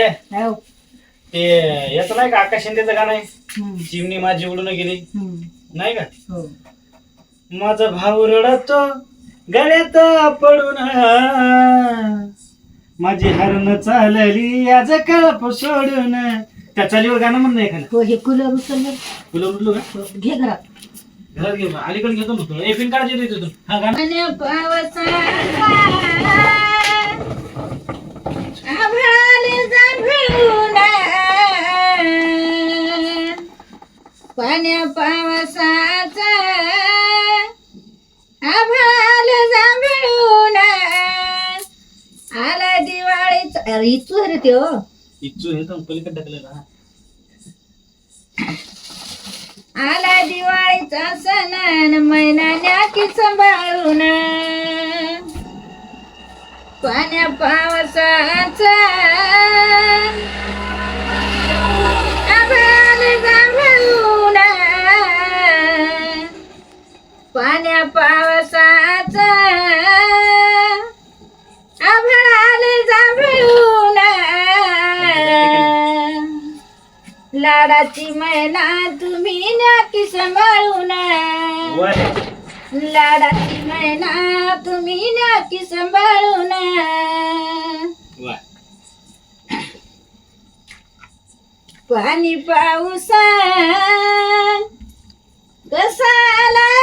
आहे? हो. ते याचं नाही का आकाश शिंदेचं गाणं आहे? हम्म, चिमणी माझी उडून गेली. हम्म, नाही का? हो. माझा भाऊ रडतो गळ्यात पडून. माझी हरण चालली आज कळप सोडून. त्या चालीवर गाणं म्हणणं एखादं. हो हे कूलर उचललं तुला उठलो का? हो, घे घरात. घरात घेऊ अलीकडे घेतो तुला ए पिन कार्ड येतो इथून हा गाणं. आणि पाण्या पावसाचा आभाळ जांभळून आला दिवाळीचा. अरे इचू त्यो. इच्छू हे तर पलीकडे. आला दिवाळीचा सण मैनान्या की सांभाळून. पाण्या पावसाचा पावसाचा आभाळ जांभळून लाडाची मैना तुम्ही नाकी सांभाळून. लाडाची मैना तुम्ही नाकी सांभाळून. पाणी पाऊसा कसा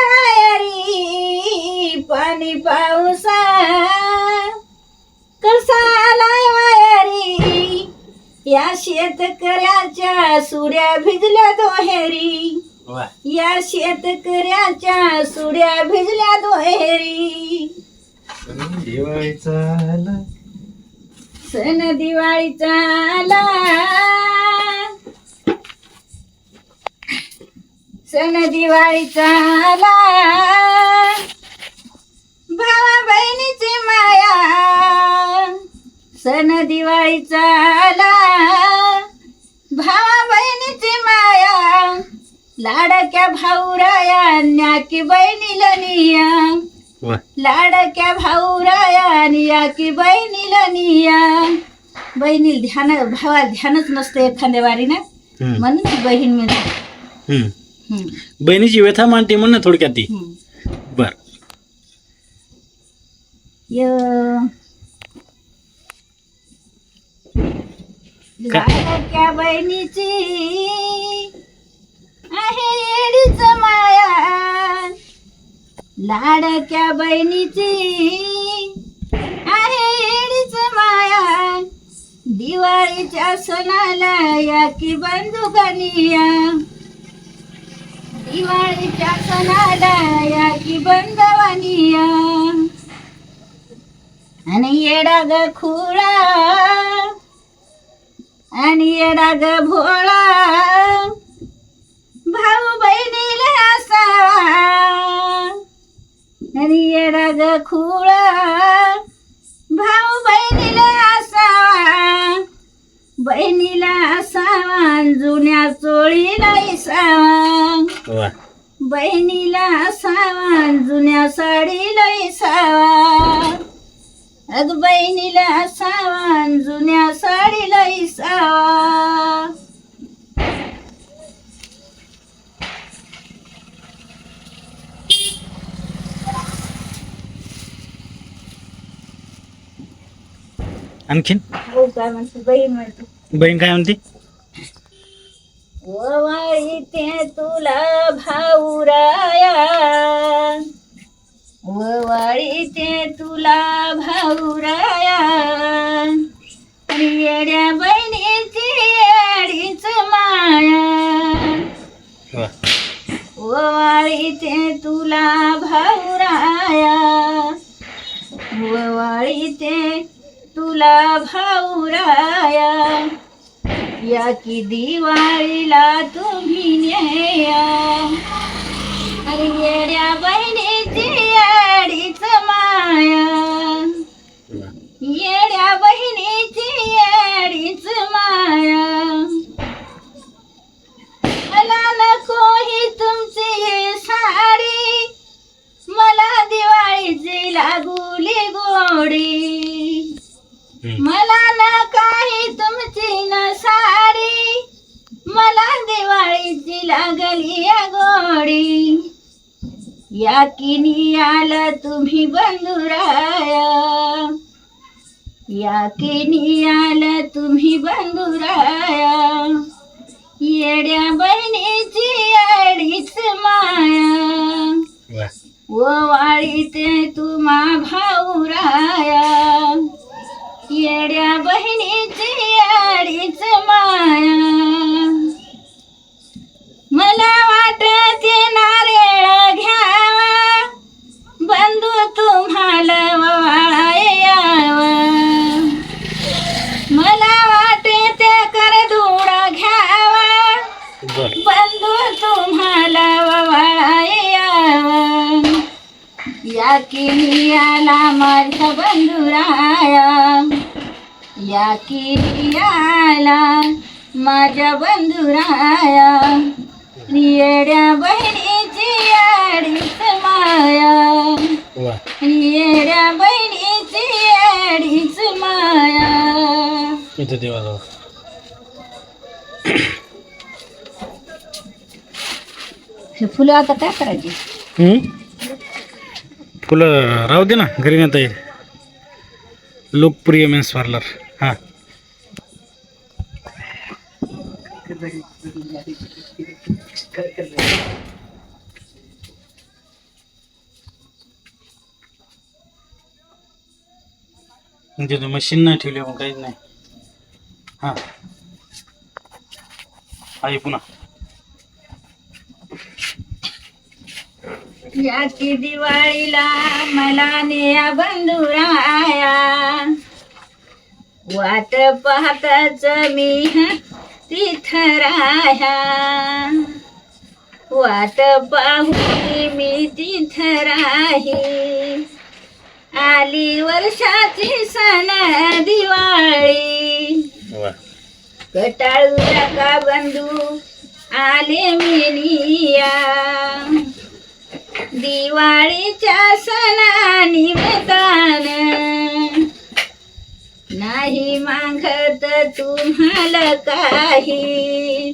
वायरी पाणी पाऊसा कसा वायरी या शेतकऱ्याच्या सुऱ्या भिजल्या दोहेरी. या शेतकऱ्याच्या सुड्या भिजल्या दोहेरी दिवाळीचा आला. सण दिवाळीचा आला सण दिवाळीचा आला. भावा बहिणीची माया. सण दिवाळीचा आला. भावा बहिणीची माया. लाडक्या भाऊराया न्याकी बहिणीला निया. वर. लाडक्या भाऊराया निया की बहिणीला निया. बहिणीला ध्यान भावाला ध्यानच नसतं एखाद्या वारी ना हम्म. म्हणून बहीण. हम्म, बहिणीची व्यथा मांडते म्हण ना थोडक्यात ती. बर. य- लाडक्या बहिणीची आहे येडीच माया. लाडक्या बहिणीची आहे येडीच माया. दिवाळीच्या सणाला या की बंधुकनिया दिवाळीच्या सणाला या की बंदवानिया? आणि येडा ग खुळा? आणि येडा ग भोळा? भाऊ बहिणीला असावा. आणि येडा ग खुळा? बहिणीला असावा जुन्या चोळीला वर. बहिणीला असावा जुन्या साडीला इसावा अग बहिणीला असावा जुन्या साडीला इसावा आणखीन? हो काय म्हणतो? बहीण म्हणतो. बहीण काय म्हणते? ओवाळी ते तुला भाऊराया. ओवाळी ते तुला भाऊराया. येड्या बहिणीची येडीच माया. वर. ओवाळी ते तुला भाऊराया. ओवाळी ते तुला भाऊराया या की दिवाळीला तुम्ही न्याया अरे येड्या बाई मला ना काही तुमची ना साडी. मला दिवाळीची लागली या गोडी याकिनी आला तुम्ही बंधुराया. याकिनी आला तुम्ही बंधुराया. येड्या बहिणीची आडीच माया. व. वाळीते तुम्हा भाऊराया. येड्या बहिणीची अडीच माया. मला वाटते नारळ घ्यावा. बंधू तुम्हाला मला वाटते करदुडा घ्यावा. बंधू तुम्हाला या की आला माझ्या बंधुराया. या की आला माझ्या बंधुराया येड्या बहिणीची अडीच माया. वा. येड्या बहिणीची अडीच माया. इथे हे फुलं आता काय करायची? फुलं राहू दे ना घरी नेता येईल. लोकप्रिय मेन्स पार्लर. हां म्हणजे मशीन नाही ठेवली आपण काहीच नाही हां आहे पुन्हा या की दिवाळीला मला नेया बंधुराया वाट पाहताच मी हं तिथं राह्या. वाट पाहू मी तिथं राही. आली वर्षाची सण दिवाळी. कटाळू नका बंधू आले मिनिया. दिवाळीच्या सणानिमित्तान नाही मागत तुम्हाला काही.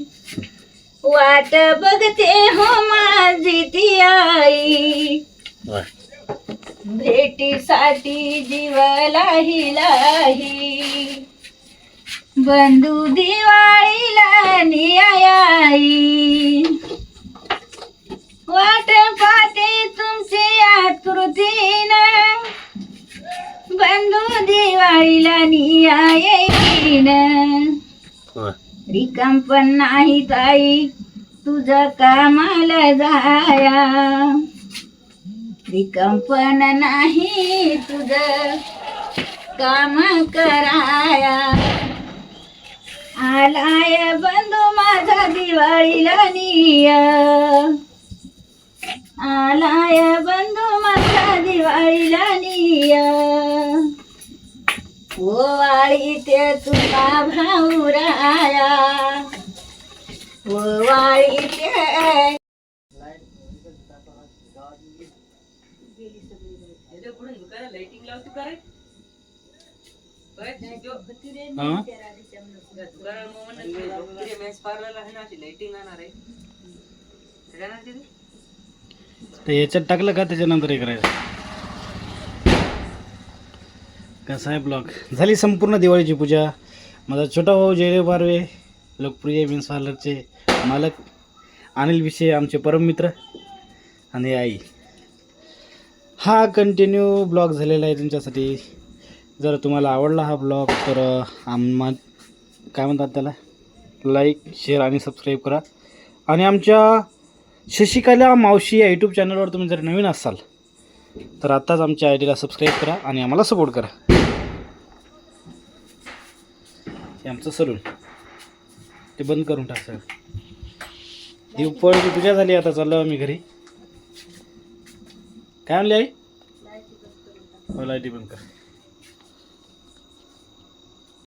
वाट बघते हो माझी ती आई. भेटीसाठी जीव लाही. लाही बंधू दिवाळीला नियाई वाट पाहते तुमची आकृतीन. नियाईन वा रिकाम पण नाही ताई तुझं कामाला जाया. रिकाम पण नाही तुझं काम कराया. आलाय बंधू माझा दिवाळीला निया. आलाय बंधू माझा दिवाळीला निया. ओवाळी ते तुला भाऊराया. ओवाळी ते हां तर याच्यात टाकलं का त्याच्यानंतर हे करायचं? कसा आहे ब्लॉग? झाली संपूर्ण दिवाळीची पूजा. माझा छोटा भाऊ जयदेव बारवे लोकप्रिय मीन्स पार्लरचे मालक अनिल विषय आमचे परममित्र आणि आई. हा कंटिन्यू ब्लॉग झालेला आहे तुमच्यासाठी. जर तुम्हाला आवडला हा ब्लॉग तर आम्हा काय म्हणतात त्याला? लाईक शेअर आणि सबस्क्राईब करा. आणि आमच्या शशिकला मावशी या यूट्यूब चॅनलवर तुम्ही जर नवीन असाल तर आत्ताच आमच्या आय डीला सबस्क्राईब करा आणि आम्हाला सपोर्ट करा. हे आमचं सलून ते बंद करून टाक ती उपवाडी तुझ्या झाली आता चाललो आम्ही घरी. काय म्हणले आई? हो लाईटी बंद कर.